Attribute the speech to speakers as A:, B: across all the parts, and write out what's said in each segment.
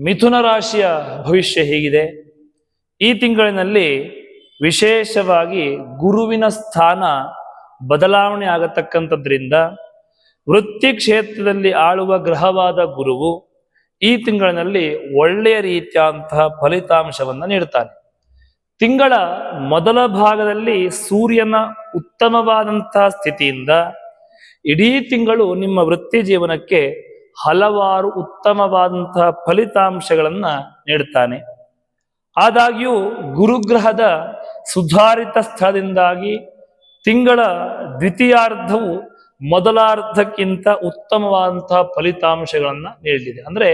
A: ಮಿಥುನ ರಾಶಿಯ ಭವಿಷ್ಯ ಹೇಗಿದೆ? ಈ ತಿಂಗಳಿನಲ್ಲಿ ವಿಶೇಷವಾಗಿ ಗುರುವಿನ ಸ್ಥಾನ ಬದಲಾವಣೆ ಆಗತಕ್ಕಂಥದ್ರಿಂದ ವೃತ್ತಿ ಕ್ಷೇತ್ರದಲ್ಲಿ ಆಳುವ ಗ್ರಹವಾದ ಗುರುವು ಈ ತಿಂಗಳಿನಲ್ಲಿ ಒಳ್ಳೆಯ ರೀತಿಯಾದಂತಹ ಫಲಿತಾಂಶವನ್ನು ನೀಡುತ್ತಾನೆ ತಿಂಗಳ ಮೊದಲ ಭಾಗದಲ್ಲಿ ಸೂರ್ಯನ ಉತ್ತಮವಾದಂತಹ ಸ್ಥಿತಿಯಿಂದ ಇಡೀ ತಿಂಗಳು ನಿಮ್ಮ ವೃತ್ತಿ ಜೀವನಕ್ಕೆ ಹಲವಾರು ಉತ್ತಮವಾದಂತಹ ಫಲಿತಾಂಶಗಳನ್ನ ನೀಡುತ್ತಾನೆ ಆದಾಗ್ಯೂ ಗುರುಗ್ರಹದ ಸುಧಾರಿತ ಸ್ಥಳದಿಂದಾಗಿ ತಿಂಗಳ ದ್ವಿತೀಯಾರ್ಧವು ಮೊದಲಾರ್ಧಕ್ಕಿಂತ ಉತ್ತಮವಾದಂತಹ ಫಲಿತಾಂಶಗಳನ್ನ ನೀಡಲಿದೆ. ಅಂದ್ರೆ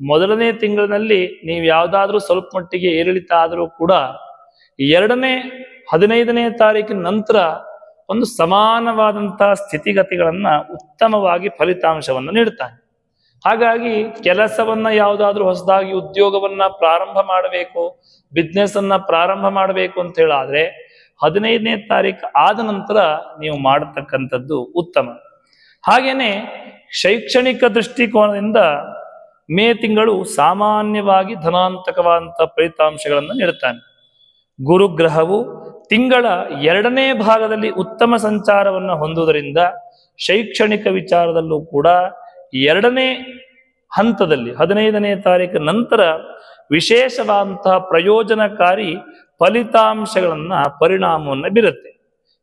A: ಮೊದಲನೇ ತಿಂಗಳಿನಲ್ಲಿ ನೀವು ಯಾವುದಾದ್ರೂ ಸ್ವಲ್ಪ ಮಟ್ಟಿಗೆ ಏರಿಳಿತ ಆದರೂ ಕೂಡ ಎರಡನೇ, ಹದಿನೈದನೇ ತಾರೀಕಿನ ನಂತರ ಒಂದು ಸಮಾನವಾದಂತಹ ಸ್ಥಿತಿಗತಿಗಳನ್ನ ಉತ್ತಮವಾಗಿ ಫಲಿತಾಂಶವನ್ನು ನೀಡುತ್ತಾನೆ ಹಾಗಾಗಿ ಕೆಲಸವನ್ನ ಯಾವುದಾದ್ರೂ ಹೊಸದಾಗಿ ಉದ್ಯೋಗವನ್ನ ಪ್ರಾರಂಭ ಮಾಡಬೇಕು ಬಿಸ್ನೆಸ್ ಅನ್ನ ಪ್ರಾರಂಭ ಮಾಡಬೇಕು ಅಂತ ಹೇಳಾದ್ರೆ ಹದಿನೈದನೇ ತಾರೀಕು ಆದ ನಂತರ ನೀವು ಮಾಡತಕ್ಕಂಥದ್ದು ಉತ್ತಮ. ಹಾಗೇನೆ ಶೈಕ್ಷಣಿಕ ದೃಷ್ಟಿಕೋನದಿಂದ ಮೇ ತಿಂಗಳು ಸಾಮಾನ್ಯವಾಗಿ ಧನಾಂತಕವಾದಂಥ ಫಲಿತಾಂಶಗಳನ್ನು ನೀಡುತ್ತಾನೆ. ಗುರುಗ್ರಹವು ತಿಂಗಳ ಎರಡನೇ ಭಾಗದಲ್ಲಿ ಉತ್ತಮ ಸಂಚಾರವನ್ನು ಹೊಂದುವುದರಿಂದ ಶೈಕ್ಷಣಿಕ ವಿಚಾರದಲ್ಲೂ ಕೂಡ ಎರಡನೇ ಹಂತದಲ್ಲಿ, ಹದಿನೈದನೇ ತಾರೀಕು ನಂತರ ವಿಶೇಷವಾದಂತಹ ಪ್ರಯೋಜನಕಾರಿ ಫಲಿತಾಂಶಗಳನ್ನ ಪರಿಣಾಮವನ್ನು ಬೀರುತ್ತೆ.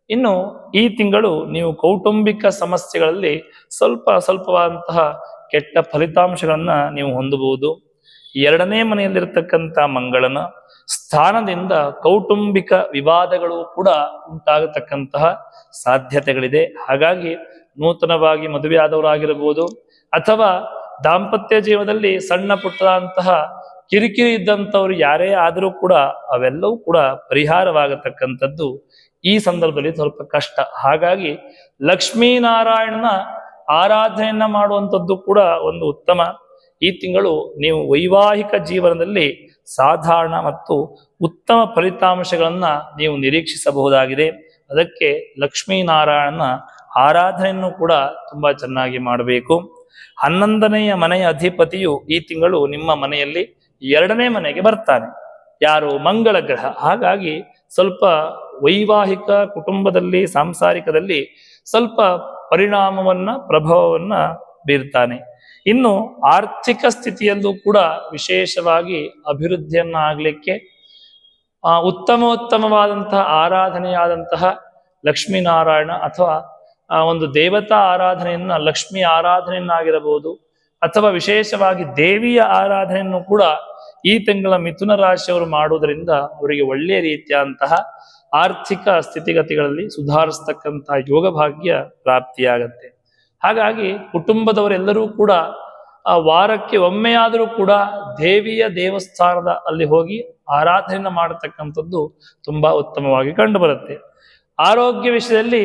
A: ಇನ್ನು ಈ ತಿಂಗಳು ನೀವು ಕೌಟುಂಬಿಕ ಸಮಸ್ಯೆಗಳಲ್ಲಿ ಸ್ವಲ್ಪ ಸ್ವಲ್ಪವಾದಂತಹ ಕೆಟ್ಟ ಫಲಿತಾಂಶಗಳನ್ನ ನೀವು ಹೊಂದಬಹುದು. ಎರಡನೇ ಮನೆಯಲ್ಲಿರ್ತಕ್ಕಂಥ ಮಂಗಳನ ಸ್ಥಾನದಿಂದ ಕೌಟುಂಬಿಕ ವಿವಾದಗಳು ಕೂಡ ಉಂಟಾಗತಕ್ಕಂತಹ ಸಾಧ್ಯತೆಗಳಿದೆ. ಹಾಗಾಗಿ ನೂತನವಾಗಿ ಮದುವೆಯಾದವರಾಗಿರಬಹುದು. ಅಥವಾ ದಾಂಪತ್ಯ ಜೀವನದಲ್ಲಿ ಸಣ್ಣ ಪುಟ್ಟದಂತಹ ಕಿರಿಕಿರಿ ಇದ್ದಂಥವ್ರು ಯಾರೇ ಆದರೂ ಕೂಡ ಅವೆಲ್ಲವೂ ಕೂಡ ಪರಿಹಾರವಾಗತಕ್ಕಂಥದ್ದು ಈ ಸಂದರ್ಭದಲ್ಲಿ ಸ್ವಲ್ಪ ಕಷ್ಟ. ಹಾಗಾಗಿ ಲಕ್ಷ್ಮೀನಾರಾಯಣನ ಆರಾಧನೆಯನ್ನ ಮಾಡುವಂಥದ್ದು ಕೂಡ ಒಂದು ಉತ್ತಮ. ಈ ತಿಂಗಳು ನೀವು ವೈವಾಹಿಕ ಜೀವನದಲ್ಲಿ ಸಾಧಾರಣ ಮತ್ತು ಉತ್ತಮ ಫಲಿತಾಂಶಗಳನ್ನು ನೀವು ನಿರೀಕ್ಷಿಸಬಹುದಾಗಿದೆ. ಅದಕ್ಕೆ ಲಕ್ಷ್ಮೀನಾರಾಯಣನ ಆರಾಧನೆಯನ್ನು ಕೂಡ ತುಂಬಾ ಚೆನ್ನಾಗಿ ಮಾಡಬೇಕು. ಹನ್ನೊಂದನೆಯ ಮನೆಯ ಅಧಿಪತಿಯು ಈ ತಿಂಗಳು ನಿಮ್ಮ ಮನೆಯಲ್ಲಿ ಎರಡನೇ ಮನೆಗೆ ಬರ್ತಾನೆ. ಯಾರು ಮಂಗಳ ಗ್ರಹ. ಹಾಗಾಗಿ ಸ್ವಲ್ಪ ವೈವಾಹಿಕ ಕುಟುಂಬದಲ್ಲಿ, ಸಾಂಸಾರಿಕದಲ್ಲಿ ಸ್ವಲ್ಪ ಪರಿಣಾಮವನ್ನ, ಪ್ರಭಾವವನ್ನ ಬೀರ್ತಾನೆ. ಇನ್ನು ಆರ್ಥಿಕ ಸ್ಥಿತಿಯಲ್ಲೂ ಕೂಡ ವಿಶೇಷವಾಗಿ ಅಭಿವೃದ್ಧಿಯನ್ನ ಆಗ್ಲಿಕ್ಕೆ ಆ ಉತ್ತಮೋತ್ತಮವಾದಂತಹ ಆರಾಧನೆಯಾದಂತಹ ಲಕ್ಷ್ಮೀನಾರಾಯಣ ಅಥವಾ ಆ ಒಂದು ದೇವತಾ ಆರಾಧನೆಯನ್ನ, ಲಕ್ಷ್ಮಿ ಆರಾಧನೆಯನ್ನಾಗಿರಬಹುದು, ಅಥವಾ ವಿಶೇಷವಾಗಿ ದೇವಿಯ ಆರಾಧನೆಯನ್ನು ಕೂಡ ಈ ತಿಂಗಳ ಮಿಥುನ ರಾಶಿಯವರು ಮಾಡುವುದರಿಂದ ಅವರಿಗೆ ಒಳ್ಳೆಯ ರೀತಿಯಾದಂತಹ ಆರ್ಥಿಕ ಸ್ಥಿತಿಗತಿಗಳಲ್ಲಿ ಸುಧಾರಿಸ್ತಕ್ಕಂತಹ ಯೋಗ ಭಾಗ್ಯ ಪ್ರಾಪ್ತಿಯಾಗತ್ತೆ. ಹಾಗಾಗಿ ಕುಟುಂಬದವರೆಲ್ಲರೂ ಕೂಡ ಆ ವಾರಕ್ಕೆ ಒಮ್ಮೆಯಾದರೂ ಕೂಡ ದೇವಿಯ ದೇವಸ್ಥಾನದ ಅಲ್ಲಿ ಹೋಗಿ ಆರಾಧನೆಯನ್ನು ಮಾಡತಕ್ಕಂಥದ್ದು ತುಂಬಾ ಉತ್ತಮವಾಗಿ ಕಂಡುಬರುತ್ತೆ. ಆರೋಗ್ಯ ವಿಷಯದಲ್ಲಿ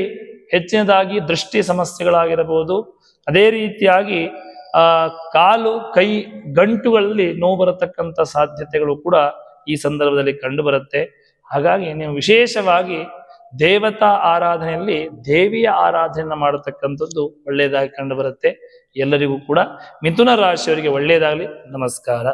A: ಹೆಚ್ಚಿನದಾಗಿ ದೃಷ್ಟಿ ಸಮಸ್ಯೆಗಳಾಗಿರಬಹುದು. ಅದೇ ರೀತಿಯಾಗಿ, ಆ, ಕಾಲು, ಕೈ, ಗಂಟುಗಳಲ್ಲಿ ನೋವು ಬರತಕ್ಕಂಥ ಸಾಧ್ಯತೆಗಳು ಕೂಡ ಈ ಸಂದರ್ಭದಲ್ಲಿ ಕಂಡು ಬರುತ್ತೆ ಹಾಗಾಗಿ ನೀವು ವಿಶೇಷವಾಗಿ ದೇವತಾ ಆರಾಧನೆಯಲ್ಲಿ ದೇವಿಯ ಆರಾಧನೆ ಮಾಡತಕ್ಕಂಥದ್ದು ಒಳ್ಳೆಯದಾಗಿ ಕಂಡು ಬರುತ್ತೆ ಎಲ್ಲರಿಗೂ ಕೂಡ ಮಿಥುನ ರಾಶಿಯವರಿಗೆ ಒಳ್ಳೆಯದಾಗಲಿ. ನಮಸ್ಕಾರ.